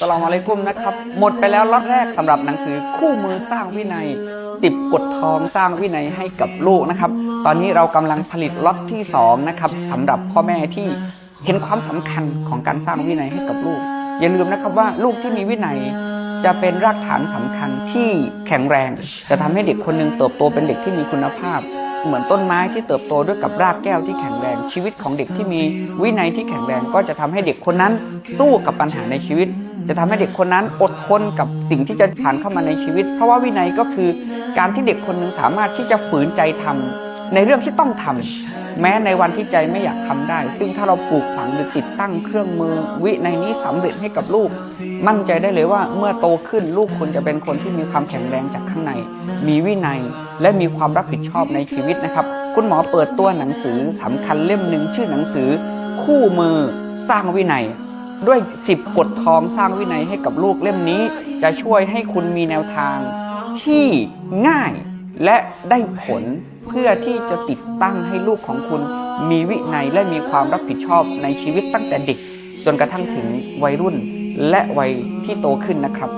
สลามอะลัยกุ้มนะครับ หมดไปแล้วล็อตแรกสำหรับหนังสือคู่มือสร้างวินัยติบกฎทองสร้างวินัยให้กับลูกนะครับ ตอนนี้เรากำลังผลิตล็อตที่สองนะครับสำหรับพ่อแม่ที่เห็นความสำคัญของการสร้างวินัยให้กับลูก อย่าลืมนะครับว่าลูกที่มีวินัยจะเป็นรากฐานสำคัญที่แข็งแรง จะทำให้เด็กคนหนึ่งเติบโตเป็นเด็กที่มีคุณภาพ เหมือนต้นไม้ที่เติบโตด้วยกับรากแก้วที่แข็งแรง ชีวิตของเด็กที่มีวินัยที่แข็งแรง ก็จะทำให้เด็กคนนั้นสู้กับปัญหาในชีวิต จะทำให้เด็กคนนั้นอดทนกับสิ่งที่จะผ่านเข้ามาในชีวิต เพราะว่าวินัยก็คือการที่เด็กคนหนึ่งสามารถที่จะฝืนใจทำในเรื่องที่ต้องทำแม้ในวันที่ใจไม่อยากทำได้ ซึ่งถ้าเราปลูกฝังหรือติดตั้งเครื่องมือวินัยนี้สำเร็จให้กับลูก มั่นใจได้เลยว่าเมื่อโตขึ้นลูกคุณจะเป็นคนที่มีความแข็งแรงจากข้างใน มีวินัยและมีความรับผิดชอบในชีวิตนะครับ คุณหมอเปิดตัวหนังสือสำคัญเล่มหนึ่งชื่อหนังสือ คู่มือสร้างวินัย ด้วย10กฎทองสร้างวินัยให้กับลูกเล่มนี้ จะช่วยให้คุณมีแนวทางที่ง่ายและได้ผลเพื่อที่จะติดตั้งให้ลูกของคุณมีวินัยและมีความรับผิดชอบในชีวิตตั้งแต่เด็ก จนกระทั่งถึงวัยรุ่นและวัยที่โตขึ้นนะครับ